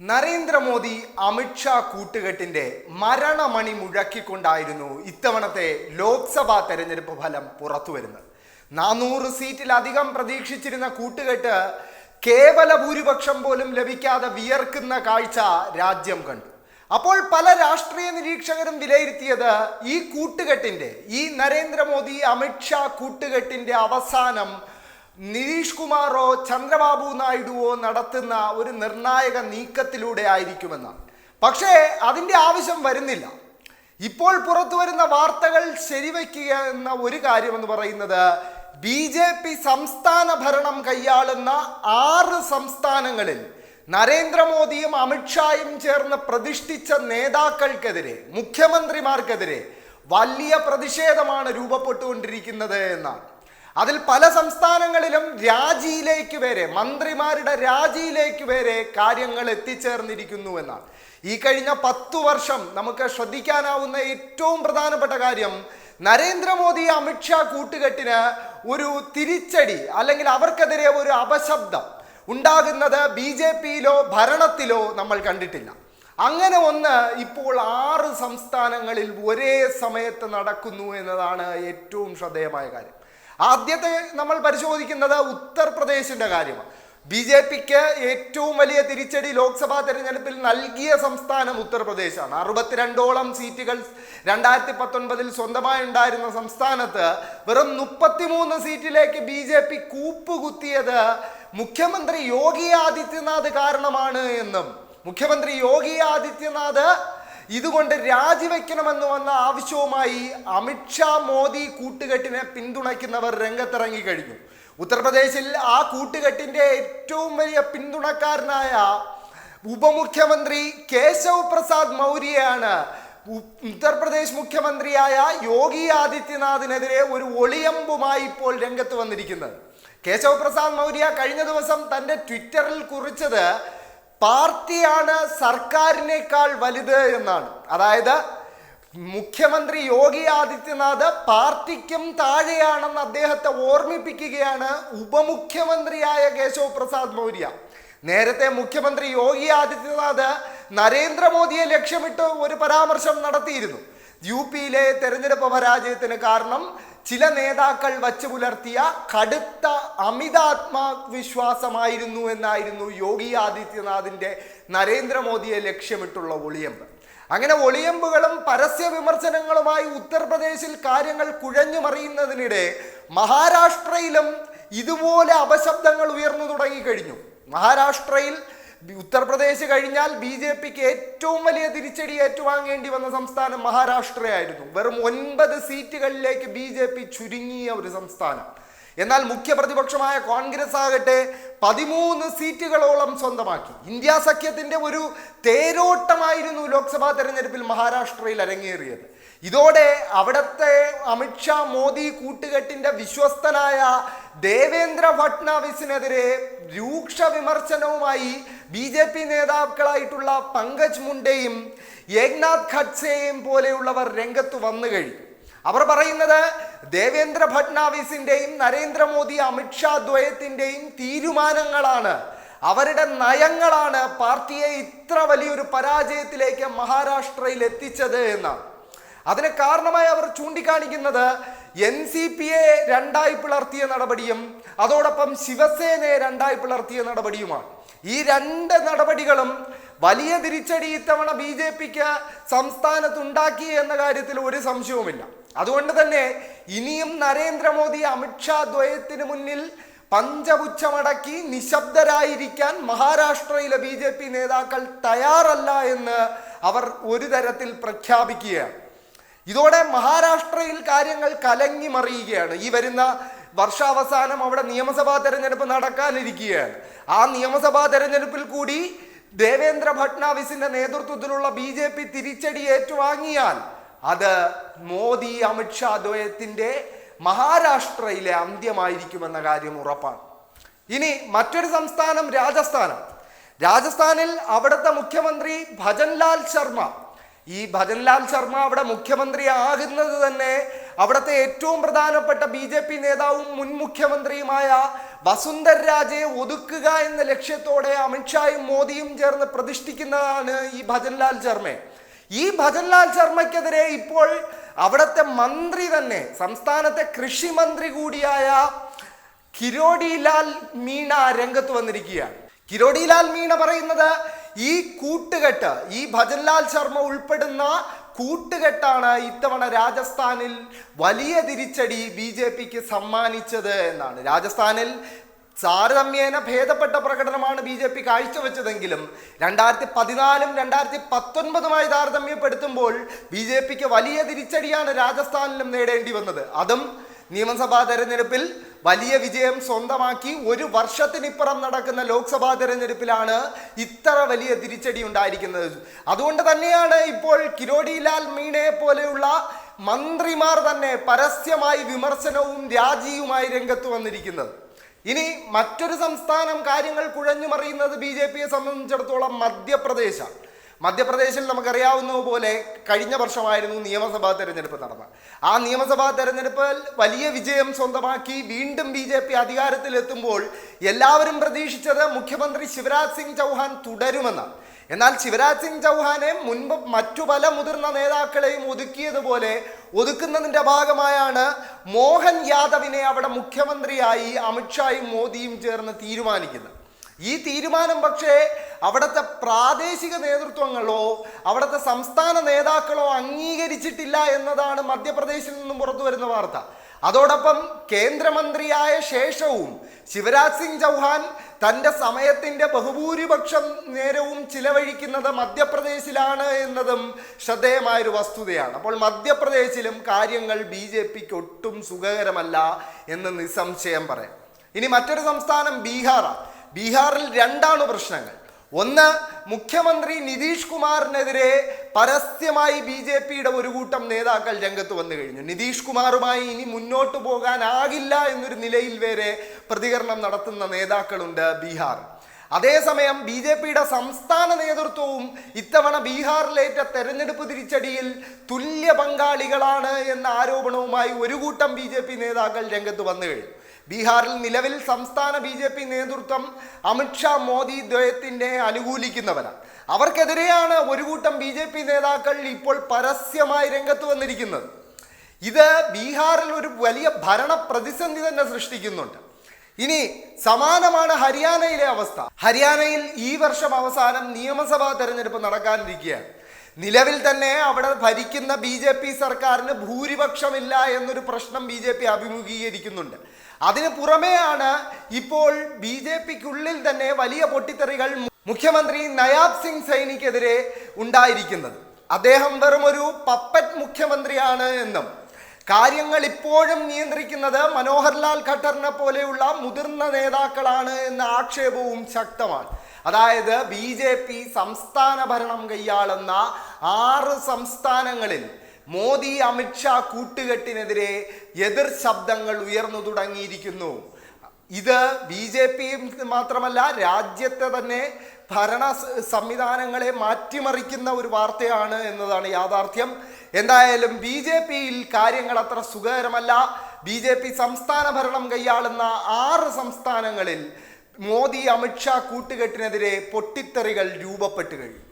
നരേന്ദ്രമോദി അമിത്ഷാ കൂട്ടുകെട്ടിന്റെ മരണമണി മുഴക്കിക്കൊണ്ടായിരുന്നു ഇത്തവണത്തെ ലോക്സഭാ തെരഞ്ഞെടുപ്പ് ഫലം പുറത്തുവരുന്നത്. നാനൂറ് സീറ്റിലധികം പ്രതീക്ഷിച്ചിരുന്ന കൂട്ടുകെട്ട് കേവല ഭൂരിപക്ഷം പോലും ലഭിക്കാതെ വിയർക്കുന്ന കാഴ്ച രാജ്യം കണ്ടു. അപ്പോൾ പല രാഷ്ട്രീയ നിരീക്ഷകരും വിലയിരുത്തിയത് ഈ കൂട്ടുകെട്ടിന്റെ ഈ നരേന്ദ്രമോദി അമിത്ഷാ കൂട്ടുകെട്ടിന്റെ അവസാനം നിതീഷ് കുമാറോ ചന്ദ്രബാബു നായിഡുവോ നടത്തുന്ന ഒരു നിർണായക നീക്കത്തിലൂടെ ആയിരിക്കുമെന്നാണ് പക്ഷേ അതിന്റെ ആവശ്യം വരുന്നില്ല. ഇപ്പോൾ പുറത്തു വരുന്ന വാർത്തകൾ ശരിവയ്ക്കുക എന്ന ഒരു കാര്യമെന്ന് പറയുന്നത് ബി ജെ പി സംസ്ഥാന ഭരണം കൈയാളുന്ന ആറ് സംസ്ഥാനങ്ങളിൽ നരേന്ദ്രമോദിയും അമിത്ഷായും ചേർന്ന് പ്രതിഷ്ഠിച്ച നേതാക്കൾക്കെതിരെ മുഖ്യമന്ത്രിമാർക്കെതിരെ വലിയ പ്രതിഷേധമാണ് രൂപപ്പെട്ടുകൊണ്ടിരിക്കുന്നത് എന്നാണ്. അതിൽ പല സംസ്ഥാനങ്ങളിലും രാജിയിലേക്ക് വരെ മന്ത്രിമാരുടെ രാജിയിലേക്ക് വരെ കാര്യങ്ങൾ എത്തിച്ചേർന്നിരിക്കുന്നു എന്നാണ്. ഈ കഴിഞ്ഞ പത്തു വർഷം നമുക്ക് ശ്രദ്ധിക്കാനാവുന്ന ഏറ്റവും പ്രധാനപ്പെട്ട കാര്യം നരേന്ദ്രമോദി അമിത്ഷാ കൂട്ടുകെട്ടിന് ഒരു തിരിച്ചടി അല്ലെങ്കിൽ അവർക്കെതിരെ ഒരു അപശബ്ദം ഉണ്ടാകുന്നത് ബി ജെ പിയിലോ ഭരണത്തിലോ നമ്മൾ കണ്ടിട്ടില്ല. അങ്ങനെ ഒന്ന് ഇപ്പോൾ ആറ് സംസ്ഥാനങ്ങളിൽ ഒരേ സമയത്ത് നടക്കുന്നു എന്നതാണ് ഏറ്റവും ശ്രദ്ധേയമായ കാര്യം. ആദ്യത്തെ നമ്മൾ പരിശോധിക്കുന്നത് ഉത്തർപ്രദേശിന്റെ കാര്യമാണ്. ബി ജെ പിക്ക് ഏറ്റവും വലിയ തിരിച്ചടി ലോക്സഭാ തെരഞ്ഞെടുപ്പിൽ നൽകിയ സംസ്ഥാനം ഉത്തർപ്രദേശാണ്. അറുപത്തിരണ്ടോളം സീറ്റുകൾ രണ്ടായിരത്തി പത്തൊൻപതിൽ സ്വന്തമായി ഉണ്ടായിരുന്ന സംസ്ഥാനത്ത് വെറും മുപ്പത്തിമൂന്ന് സീറ്റിലേക്ക് ബി ജെ പി കൂപ്പുകുത്തിയത് മുഖ്യമന്ത്രി യോഗി ആദിത്യനാഥ് കാരണമാണ് എന്നും മുഖ്യമന്ത്രി യോഗി ആദിത്യനാഥ് ഇതുകൊണ്ട് രാജിവെക്കണമെന്ന് വന്ന ആവശ്യവുമായി അമിത്ഷാ മോദി കൂട്ടുകെട്ടിനെ പിന്തുണയ്ക്കുന്നവർ രംഗത്തിറങ്ങി കഴിഞ്ഞു. ഉത്തർപ്രദേശിൽ ആ കൂട്ടുകെട്ടിന്റെ ഏറ്റവും വലിയ പിന്തുണക്കാരനായ ഉപമുഖ്യമന്ത്രി കേശവ് പ്രസാദ് മൗര്യയാണ് ഉത്തർപ്രദേശ് മുഖ്യമന്ത്രിയായ യോഗി ആദിത്യനാഥിനെതിരെ ഒരു ഒളിയമ്പുമായി ഇപ്പോൾ രംഗത്ത് വന്നിരിക്കുന്നത്. കേശവ് പ്രസാദ് മൗര്യ കഴിഞ്ഞ ദിവസം തന്റെ ട്വിറ്ററിൽ കുറിച്ചത് പാർട്ടിയാണ് സർക്കാരിനേക്കാൾ വലുത് എന്നാണ്. അതായത് മുഖ്യമന്ത്രി യോഗി ആദിത്യനാഥ് പാർട്ടിക്കും താഴെയാണെന്ന് അദ്ദേഹത്തെ ഓർമ്മിപ്പിക്കുകയാണ് ഉപമുഖ്യമന്ത്രിയായ കേശവ് പ്രസാദ് മൗര്യ. നേരത്തെ മുഖ്യമന്ത്രി യോഗി ആദിത്യനാഥ് നരേന്ദ്രമോദിയെ ലക്ഷ്യമിട്ട് ഒരു പരാമർശം നടത്തിയിരുന്നു. യു പിയിലെ തെരഞ്ഞെടുപ്പ് പരാജയത്തിന് കാരണം ചില നേതാക്കൾ വച്ചു പുലർത്തിയ കടുത്ത അമിതാത്മവിശ്വാസമായിരുന്നു എന്നായിരുന്നു യോഗി ആദിത്യനാഥിന്റെ നരേന്ദ്രമോദിയെ ലക്ഷ്യമിട്ടുള്ള ഒളിയമ്പ്. അങ്ങനെ ഒളിയമ്പുകളും പരസ്യ വിമർശനങ്ങളുമായി ഉത്തർപ്രദേശിൽ കാര്യങ്ങൾ കുഴഞ്ഞു മറിയുന്നതിനിടെ മഹാരാഷ്ട്രയിലും ഇതുപോലെ അപശബ്ദങ്ങൾ ഉയർന്നു തുടങ്ങിക്കഴിഞ്ഞു മഹാരാഷ്ട്രയിൽ ഉത്തർപ്രദേശ് കഴിഞ്ഞാൽ ബി ജെ പിക്ക് ഏറ്റവും വലിയ തിരിച്ചടി ഏറ്റുവാങ്ങേണ്ടി വന്ന സംസ്ഥാനം മഹാരാഷ്ട്രയായിരുന്നു. വെറും ഒൻപത് സീറ്റുകളിലേക്ക് ബി ജെ പി ചുരുങ്ങിയ ഒരു സംസ്ഥാനം. എന്നാൽ മുഖ്യ പ്രതിപക്ഷമായ കോൺഗ്രസ് ആകട്ടെ പതിമൂന്ന് സീറ്റുകളോളം സ്വന്തമാക്കി. ഇന്ത്യ സഖ്യത്തിന്റെ ഒരു തേരോട്ടമായിരുന്നു ലോക്സഭാ തെരഞ്ഞെടുപ്പിൽ മഹാരാഷ്ട്രയിൽ അരങ്ങേറിയത്. ഇതോടെ അവിടുത്തെ അമിത്ഷാ മോദി കൂട്ടുകെട്ടിന്റെ വിശ്വസ്തനായ ദേവേന്ദ്ര ഫട്നാവിസിനെതിരെ രൂക്ഷ വിമർശനവുമായി ബി ജെ പി നേതാക്കളായിട്ടുള്ള പങ്കജ് മുണ്ടയും ഏക്നാഥ് ഖഡ്സെയും പോലെയുള്ളവർ രംഗത്ത് വന്നു കഴിഞ്ഞു. അവർ പറയുന്നത് ദേവേന്ദ്ര ഫട്നാവിസിന്റെയും നരേന്ദ്രമോദി അമിത്ഷാ ദ്വയത്തിന്റെയും തീരുമാനങ്ങളാണ്. അവരുടെ നയങ്ങളാണ് പാർട്ടിയെ ഇത്ര വലിയൊരു പരാജയത്തിലേക്ക് മഹാരാഷ്ട്രയിൽ എത്തിച്ചത് എന്നാണ്. അതിന് കാരണമായി അവർ ചൂണ്ടിക്കാണിക്കുന്നത് എൻ സി പിയെ രണ്ടായി പിളർത്തിയ നടപടിയും അതോടൊപ്പം ശിവസേനയെ രണ്ടായി പിളർത്തിയ നടപടിയുമാണ്. ഈ രണ്ട് നടപടികളും വലിയ തിരിച്ചടി ഇത്തവണ ബി ജെ പിക്ക് സംസ്ഥാനത്തുണ്ടാക്കി എന്ന കാര്യത്തിൽ ഒരു സംശയവുമില്ല. അതുകൊണ്ട് തന്നെ ഇനിയും നരേന്ദ്രമോദി അമിത്ഷാ ദ്വയത്തിന് മുന്നിൽ പഞ്ചപുച്ഛമടക്കി നിശബ്ദരായിരിക്കാൻ മഹാരാഷ്ട്രയിലെ ബി നേതാക്കൾ തയ്യാറല്ല എന്ന് അവർ ഒരു തരത്തിൽ പ്രഖ്യാപിക്കുകയാണ്. ഇതോടെ മഹാരാഷ്ട്രയിൽ കാര്യങ്ങൾ കലങ്ങി മറിയുകയാണ്. ഈ വരുന്ന വർഷാവസാനം അവിടെ നിയമസഭാ തെരഞ്ഞെടുപ്പ് നടക്കാനിരിക്കുകയാണ്. ആ നിയമസഭാ തെരഞ്ഞെടുപ്പിൽ കൂടി ദേവേന്ദ്ര ഭട്നാവിസിന്റെ നേതൃത്വത്തിലുള്ള ബി ജെ പി തിരിച്ചടി ഏറ്റുവാങ്ങിയാൽ അത് മോദി അമിത്ഷാ ദ്വയത്തിന്റെ മഹാരാഷ്ട്രയിലെ അന്ത്യമായിരിക്കുമെന്ന കാര്യം ഉറപ്പാണ്. ഇനി മറ്റൊരു സംസ്ഥാനം രാജസ്ഥാനാണ്. രാജസ്ഥാനിൽ അവിടുത്തെ മുഖ്യമന്ത്രി ഭജൻലാൽ ശർമ്മ ഈ ഭജൻലാൽ ശർമ്മ അവിടെ മുഖ്യമന്ത്രി ആകുന്നത് തന്നെ അവിടുത്തെ ഏറ്റവും പ്രധാനപ്പെട്ട ബി ജെ പി നേതാവും മുൻ മുഖ്യമന്ത്രിയുമായ വസുന്ധർ രാജയെ ഒതുക്കുക എന്ന ലക്ഷ്യത്തോടെ അമിത്ഷായും മോദിയും ചേർന്ന് പ്രതിഷ്ഠിക്കുന്നതാണ് ഈ ഭജൻലാൽ ശർമ്മ. ഈ ഭജൻലാൽ ശർമ്മയ്ക്കെതിരെ ഇപ്പോൾ അവിടുത്തെ മന്ത്രി തന്നെ സംസ്ഥാനത്തെ കൃഷി മന്ത്രി കൂടിയായ കിരോടിലാൽ മീണ രംഗത്ത് വന്നിരിക്കുകയാണ്. കിരോടിലാൽ മീണ പറയുന്നത് ഈ കൂട്ടുകെട്ട് ഈ ഭജൻലാൽ ശർമ്മ ഉൾപ്പെടുന്ന കൂട്ടുകെട്ടാണ് ഇത്തവണ രാജസ്ഥാനിൽ വലിയ തിരിച്ചടി ബി ജെ പിക്ക് സമ്മാനിച്ചത് എന്നാണ്. രാജസ്ഥാനിൽ താരതമ്യേന ഭേദപ്പെട്ട പ്രകടനമാണ് ബി ജെ പി കാഴ്ചവെച്ചതെങ്കിലും രണ്ടായിരത്തി പതിനാലും രണ്ടായിരത്തി പത്തൊൻപതുമായി താരതമ്യപ്പെടുത്തുമ്പോൾ ബി ജെ പിക്ക് വലിയ തിരിച്ചടിയാണ് രാജസ്ഥാനിലും നേടേണ്ടി വന്നത്. അതും നിയമസഭാ തെരഞ്ഞെടുപ്പിൽ വലിയ വിജയം സ്വന്തമാക്കി ഒരു വർഷത്തിനിപ്പുറം നടക്കുന്ന ലോക്സഭാ തെരഞ്ഞെടുപ്പിലാണ് ഇത്ര വലിയ തിരിച്ചടി ഉണ്ടായിരിക്കുന്നത്. അതുകൊണ്ട് തന്നെയാണ് ഇപ്പോൾ കിരോടിലാൽ മീണയെ പോലെയുള്ള മന്ത്രിമാർ തന്നെ പരസ്യമായി വിമർശനവും രാജിയുമായി രംഗത്ത് വന്നിരിക്കുന്നത്. ഇനി മറ്റൊരു സംസ്ഥാനം കാര്യങ്ങൾ കുഴഞ്ഞു മറിയുന്നത് ബി ജെ പിയെ സംബന്ധിച്ചിടത്തോളം മധ്യപ്രദേശാണ്. മധ്യപ്രദേശിൽ നമുക്കറിയാവുന്ന പോലെ കഴിഞ്ഞ വർഷമായിരുന്നു നിയമസഭാ തെരഞ്ഞെടുപ്പ് നടന്നത്. ആ നിയമസഭാ തെരഞ്ഞെടുപ്പിൽ വലിയ വിജയം സ്വന്തമാക്കി വീണ്ടും ബി ജെ പി അധികാരത്തിലെത്തുമ്പോൾ എല്ലാവരും പ്രതീക്ഷിച്ചത് മുഖ്യമന്ത്രി ശിവരാജ് സിംഗ് ചൗഹാൻ തുടരുമെന്നാണ് എന്നാൽ ശിവരാജ് സിംഗ് ചൗഹാനെ മുൻപ് മറ്റു പല മുതിർന്ന നേതാക്കളെയും ഒതുക്കിയതുപോലെ ഒതുക്കുന്നതിന്റെ ഭാഗമായാണ് മോഹൻ യാദവിനെ അവിടെ മുഖ്യമന്ത്രിയായി അമിത്ഷായും മോദിയും ചേർന്ന് തീരുമാനിക്കുന്നത്. ഈ തീരുമാനം പക്ഷേ അവിടുത്തെ പ്രാദേശിക നേതൃത്വങ്ങളോ അവിടുത്തെ സംസ്ഥാന നേതാക്കളോ അംഗീകരിച്ചിട്ടില്ല എന്നതാണ് മധ്യപ്രദേശിൽ നിന്നും പുറത്തു വരുന്ന വാർത്ത. അതോടൊപ്പം കേന്ദ്രമന്ത്രിയായ ശേഷവും ശിവരാജ് സിംഗ് ചൗഹാൻ തന്റെ സമയത്തിന്റെ ബഹുഭൂരിപക്ഷം നേരവും ചിലവഴിക്കുന്നത് മധ്യപ്രദേശിലാണ് എന്നതും ശ്രദ്ധേയമായൊരു വസ്തുതയാണ്. അപ്പോൾ മധ്യപ്രദേശിലും കാര്യങ്ങൾ ബി ജെ പിക്ക് ഒട്ടും സുഖകരമല്ല എന്ന് നിസ്സംശയം പറയാം. ഇനി മറ്റൊരു സംസ്ഥാനം ബീഹാറാണ്. ബീഹാറിൽ രണ്ടാണ് പ്രശ്നങ്ങൾ. ഒന്ന് മുഖ്യമന്ത്രി നിതീഷ് കുമാറിനെതിരെ പരസ്യമായി ബി ജെ പിയുടെ ഒരു കൂട്ടം നേതാക്കൾ രംഗത്ത് വന്നു കഴിഞ്ഞു. നിതീഷ് കുമാറുമായി ഇനി മുന്നോട്ട് പോകാനാകില്ല എന്നൊരു നിലയിൽ വരെ പ്രതികരണം നടത്തുന്ന നേതാക്കളുണ്ട് ബീഹാർ. അതേസമയം ബി ജെ പിയുടെ സംസ്ഥാന നേതൃത്വവും ഇത്തവണ ബീഹാറിലേറ്റ തെരഞ്ഞെടുപ്പ് തിരിച്ചടിയിൽ തുല്യ പങ്കാളികളാണ് എന്ന ആരോപണവുമായി ഒരു കൂട്ടം ബി നേതാക്കൾ രംഗത്ത് വന്നു കഴിഞ്ഞു. ബീഹാറിൽ നിലവിൽ സംസ്ഥാന ബി ജെ പി നേതൃത്വം അമിത്ഷാ മോദി ദ്വയത്തിന്റെ അനുകൂലിക്കുന്നവരാണ്. അവർക്കെതിരെയാണ് ഒരു കൂട്ടം ബി ജെ പി നേതാക്കൾ ഇപ്പോൾ പരസ്യമായി രംഗത്ത് വന്നിരിക്കുന്നത്. ഇത് ബീഹാറിൽ ഒരു വലിയ ഭരണ പ്രതിസന്ധി തന്നെ സൃഷ്ടിക്കുന്നുണ്ട്. ഇനി സമാനമാണ് ഹരിയാനയിലെ അവസ്ഥ. ഹരിയാനയിൽ ഈ വർഷം അവസാനം നിയമസഭാ തെരഞ്ഞെടുപ്പ് നടക്കാനിരിക്കുകയാണ്. നിലവിൽ തന്നെ അവിടെ ഭരിക്കുന്ന ബി ജെ പി സർക്കാരിന് ഭൂരിപക്ഷമില്ല എന്നൊരു പ്രശ്നം ബി ജെ പി അഭിമുഖീകരിക്കുന്നുണ്ട്. അതിന് പുറമെയാണ് ഇപ്പോൾ ബി ജെ പിക്കുള്ളിൽ തന്നെ വലിയ പൊട്ടിത്തെറികൾ മുഖ്യമന്ത്രി നയാബ് സിംഗ് സൈനിക്കെതിരെ ഉണ്ടായിരിക്കുന്നത്. അദ്ദേഹം വെറും ഒരു പപ്പറ്റ് മുഖ്യമന്ത്രിയാണ് എന്നും. കാര്യങ്ങൾ ഇപ്പോഴും നിയന്ത്രിക്കുന്നത് മനോഹർലാൽ ഖട്ടറിനെ പോലെയുള്ള മുതിർന്ന നേതാക്കളാണ് എന്ന ആക്ഷേപവും ശക്തമാണ്. അതായത് ബി ജെ പി സംസ്ഥാന ഭരണം കൈയാളുന്ന ആറ് സംസ്ഥാനങ്ങളിൽ മോദി അമിത്ഷാ കൂട്ടുകെട്ടിനെതിരെ എതിർ ശബ്ദങ്ങൾ ഉയർന്നു തുടങ്ങിയിരിക്കുന്നു. ഇത് ബി ജെ പി മാത്രമല്ല രാജ്യത്തെ തന്നെ ഭരണ സംവിധാനങ്ങളെ മാറ്റിമറിക്കുന്ന ഒരു വാർത്തയാണ് എന്നതാണ് യാഥാർത്ഥ്യം. എന്തായാലും ബി ജെ പിയിൽ കാര്യങ്ങൾ അത്ര സുഖകരമല്ല. ബി ജെ പി സംസ്ഥാന ഭരണം കൈയാളുന്ന ആറ് സംസ്ഥാനങ്ങളിൽ മോദി അമിത്ഷാ കൂട്ടുകെട്ടിനെതിരെ പൊട്ടിത്തെറികൾ രൂപപ്പെട്ടു കഴിഞ്ഞു.